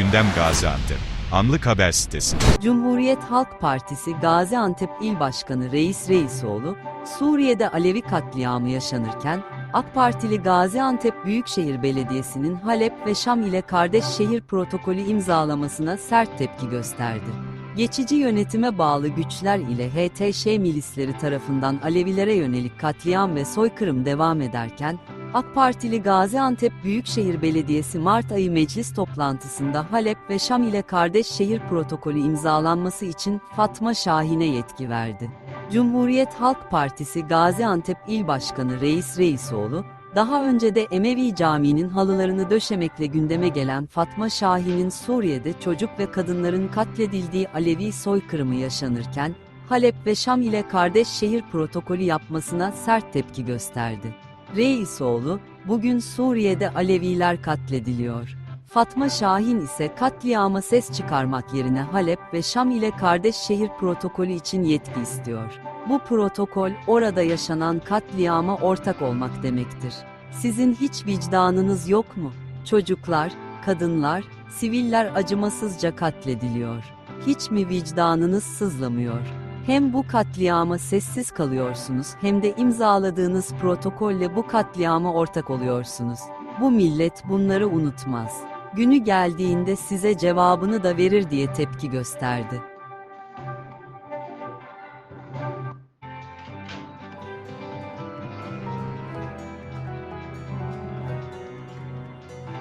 Gündem Gaziantep. Anlık Haber Sitesi. Cumhuriyet Halk Partisi Gaziantep İl Başkanı Reis Reisoğlu, Suriye'de Alevi katliamı yaşanırken, AK Partili Gaziantep Büyükşehir Belediyesi'nin Halep ve Şam ile kardeş şehir protokolü imzalamasına sert tepki gösterdi. Geçici yönetime bağlı güçler ile HTŞ milisleri tarafından Alevilere yönelik katliam ve soykırım devam ederken, AK Partili Gaziantep Büyükşehir Belediyesi Mart ayı meclis toplantısında Halep ve Şam ile kardeş şehir protokolü imzalanması için Fatma Şahin'e yetki verdi. Cumhuriyet Halk Partisi Gaziantep İl Başkanı Reis Reisoğlu, daha önce de Emevi Camii'nin halılarını döşemekle gündeme gelen Fatma Şahin'in Suriye'de çocuk ve kadınların katledildiği Alevi soykırımı yaşanırken, Halep ve Şam ile kardeş şehir protokolü yapmasına sert tepki gösterdi. Reisoğlu, bugün Suriye'de Aleviler katlediliyor. Fatma Şahin ise katliama ses çıkarmak yerine Halep ve Şam ile kardeş şehir protokolü için yetki istiyor. Bu protokol orada yaşanan katliama ortak olmak demektir. Sizin hiç vicdanınız yok mu? Çocuklar, kadınlar, siviller acımasızca katlediliyor. Hiç mi vicdanınız sızlamıyor? Hem bu katliama sessiz kalıyorsunuz hem de imzaladığınız protokolle bu katliama ortak oluyorsunuz. Bu millet bunları unutmaz. Günü geldiğinde size cevabını da verir diye tepki gösterdi.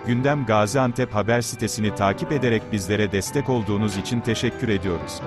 Gündem Gaziantep Haber Sitesini takip ederek bizlere destek olduğunuz için teşekkür ediyoruz.